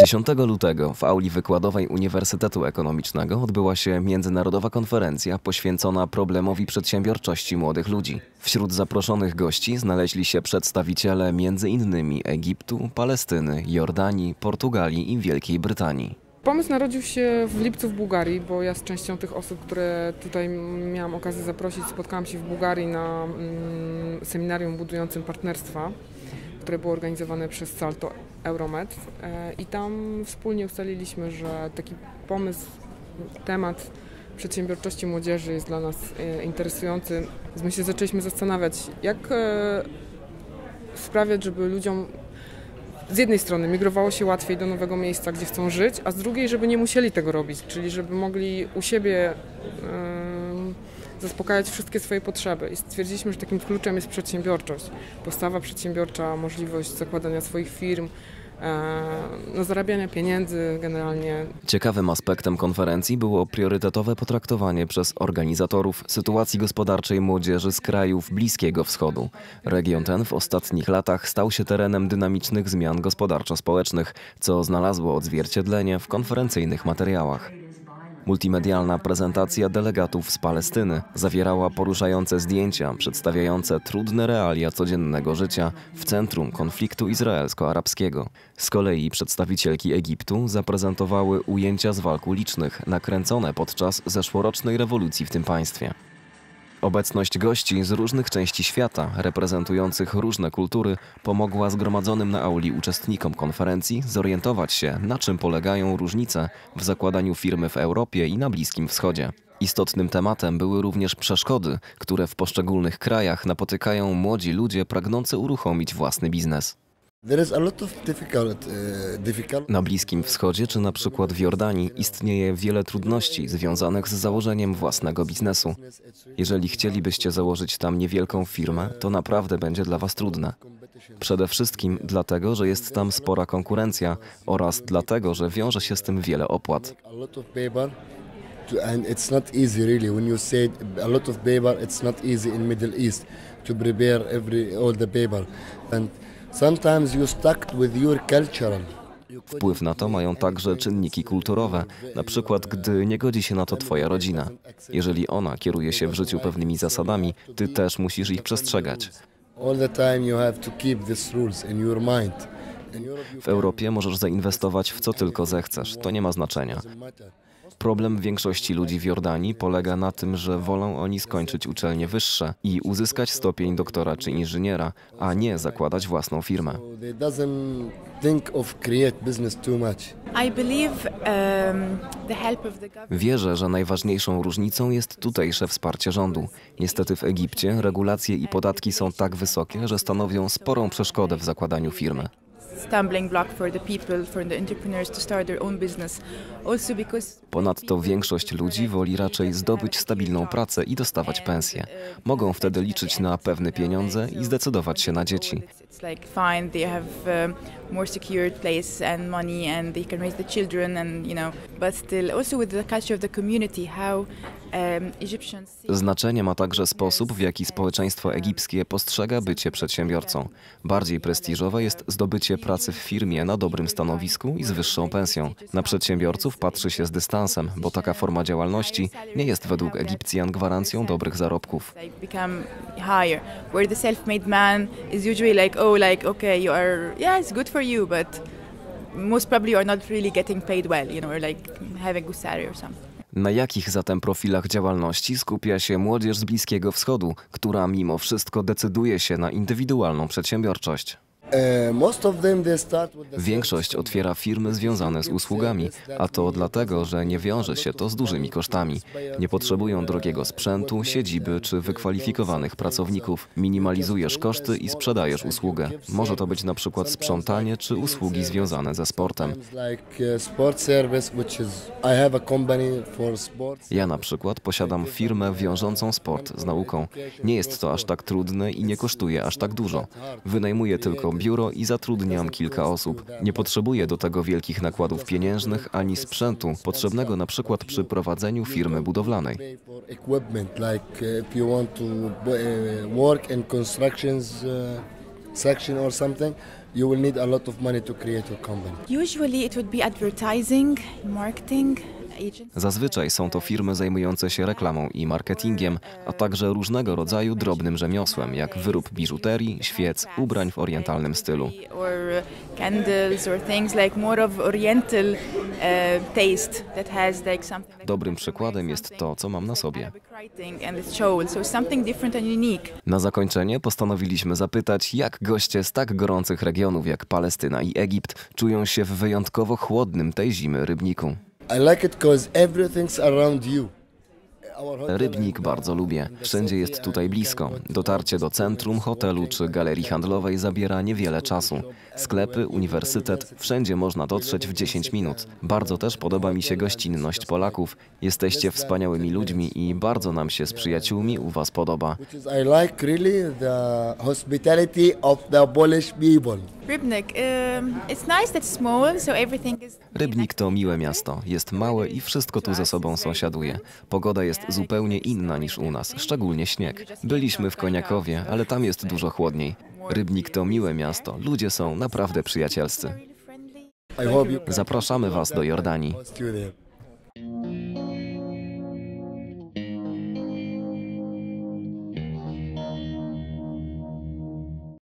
10 lutego w auli wykładowej Uniwersytetu Ekonomicznego odbyła się międzynarodowa konferencja poświęcona problemowi przedsiębiorczości młodych ludzi. Wśród zaproszonych gości znaleźli się przedstawiciele m.in. Egiptu, Palestyny, Jordanii, Portugalii i Wielkiej Brytanii. Pomysł narodził się w lipcu w Bułgarii, bo ja z częścią tych osób, które tutaj miałam okazję zaprosić, spotkałam się w Bułgarii na mm, seminarium budującym partnerstwa, które było organizowane przez Salto Euromed e, i tam wspólnie ustaliliśmy, że taki pomysł, temat przedsiębiorczości młodzieży jest dla nas e, interesujący. My się zaczęliśmy zastanawiać, jak e, sprawiać, żeby ludziom z jednej strony migrowało się łatwiej do nowego miejsca, gdzie chcą żyć, a z drugiej, żeby nie musieli tego robić, czyli żeby mogli u siebie zaspokajać wszystkie swoje potrzeby. I stwierdziliśmy, że takim kluczem jest przedsiębiorczość. Postawa przedsiębiorcza, możliwość zakładania swoich firm, no, zarabiania pieniędzy generalnie. Ciekawym aspektem konferencji było priorytetowe potraktowanie przez organizatorów sytuacji gospodarczej młodzieży z krajów Bliskiego Wschodu. Region ten w ostatnich latach stał się terenem dynamicznych zmian gospodarczo-społecznych, co znalazło odzwierciedlenie w konferencyjnych materiałach. Multimedialna prezentacja delegatów z Palestyny zawierała poruszające zdjęcia przedstawiające trudne realia codziennego życia w centrum konfliktu izraelsko-arabskiego. Z kolei przedstawicielki Egiptu zaprezentowały ujęcia z walk ulicznych nakręcone podczas zeszłorocznej rewolucji w tym państwie. Obecność gości z różnych części świata, reprezentujących różne kultury, pomogła zgromadzonym na auli uczestnikom konferencji zorientować się, na czym polegają różnice w zakładaniu firmy w Europie i na Bliskim Wschodzie. Istotnym tematem były również przeszkody, które w poszczególnych krajach napotykają młodzi ludzie pragnący uruchomić własny biznes. Uh, na Bliskim Wschodzie czy na przykład w Jordanii istnieje wiele trudności związanych z założeniem własnego biznesu. Jeżeli chcielibyście założyć tam niewielką firmę, to naprawdę będzie dla Was trudne. Przede wszystkim dlatego, że jest tam spora konkurencja oraz dlatego, że wiąże się z tym wiele opłat. and it's not easy really when you say a lot of paper it's not easy in middle east to prepare every all the paper and Wpływ na to mają także czynniki kulturowe, na przykład gdy nie godzi się na to Twoja rodzina. Jeżeli ona kieruje się w życiu pewnymi zasadami, Ty też musisz ich przestrzegać. W Europie możesz zainwestować w co tylko zechcesz, to nie ma znaczenia. Problem większości ludzi w Jordanii polega na tym, że wolą oni skończyć uczelnie wyższe i uzyskać stopień doktora czy inżyniera, a nie zakładać własną firmę. Um, Wierzę, że najważniejszą różnicą jest tutejsze wsparcie rządu. Niestety w Egipcie regulacje i podatki są tak wysokie, że stanowią sporą przeszkodę w zakładaniu firmy stumbling block for the people, for the entrepreneurs to start their own business. Also because Ponadto większość ludzi woli raczej zdobyć stabilną pracę i dostawać pensję. Mogą wtedy liczyć na pewne pieniądze i zdecydować się na dzieci. It's like fine, they have um, more secured place and money and they can raise the children and you know, but still also with the culture of the community how Znaczenie ma także sposób, w jaki społeczeństwo egipskie postrzega bycie przedsiębiorcą. Bardziej prestiżowe jest zdobycie pracy w firmie na dobrym stanowisku i z wyższą pensją. Na przedsiębiorców patrzy się z dystansem, bo taka forma działalności nie jest według Egipcjan gwarancją dobrych zarobków. Most probably not really getting paid well, you know, or like a good salary or something. Na jakich zatem profilach działalności skupia się młodzież z Bliskiego Wschodu, która mimo wszystko decyduje się na indywidualną przedsiębiorczość? E, Większość otwiera firmy związane z usługami, a to dlatego, że nie wiąże się to z dużymi kosztami. Nie potrzebują drogiego sprzętu, siedziby czy wykwalifikowanych pracowników. Minimalizujesz koszty i sprzedajesz usługę. Może to być na przykład sprzątanie czy usługi związane ze sportem. Ja na przykład posiadam firmę wiążącą sport z nauką. Nie jest to aż tak trudne i nie kosztuje aż tak dużo. Wynajmuję tylko biuro i zatrudniam kilka osób. Nie potrzebuję do tego wielkich nakładów pieniężnych ani sprzętu potrzebnego na przykład przy prowadzeniu firmy budowlanej. you will need a lot of money to create your company. Usually it would be advertising, marketing. Zazwyczaj są to firmy zajmujące się reklamą i marketingiem, a także różnego rodzaju drobnym rzemiosłem, jak wyrób biżuterii, świec, ubrań w orientalnym stylu. Dobrym przykładem jest to, co mam na sobie. Na zakończenie postanowiliśmy zapytać, jak goście z tak gorących regionów jak Palestyna i Egipt czują się w wyjątkowo chłodnym tej zimy rybniku. I like it because everything's around you. Our hotel Rybnik bardzo lubię. Wszędzie jest tutaj blisko. Dotarcie do centrum, hotelu czy galerii handlowej zabiera niewiele czasu. Sklepy, uniwersytet, wszędzie można dotrzeć w 10 minut. Bardzo też podoba mi się gościnność Polaków. Jesteście wspaniałymi ludźmi i bardzo nam się z przyjaciółmi u Was podoba. I like really the hospitality of the Polish people. Rybnik, it's nice that it's small, so everything is. Rybnik to miłe miasto. Jest małe i wszystko tu ze sobą sąsiaduje. Pogoda jest zupełnie inna niż u nas, szczególnie śnieg. Byliśmy w Koniakowie, ale tam jest dużo chłodniej. Rybnik to miłe miasto. Ludzie są naprawdę przyjacielscy. really friendly. I hope you Zapraszamy Was do Jordanii.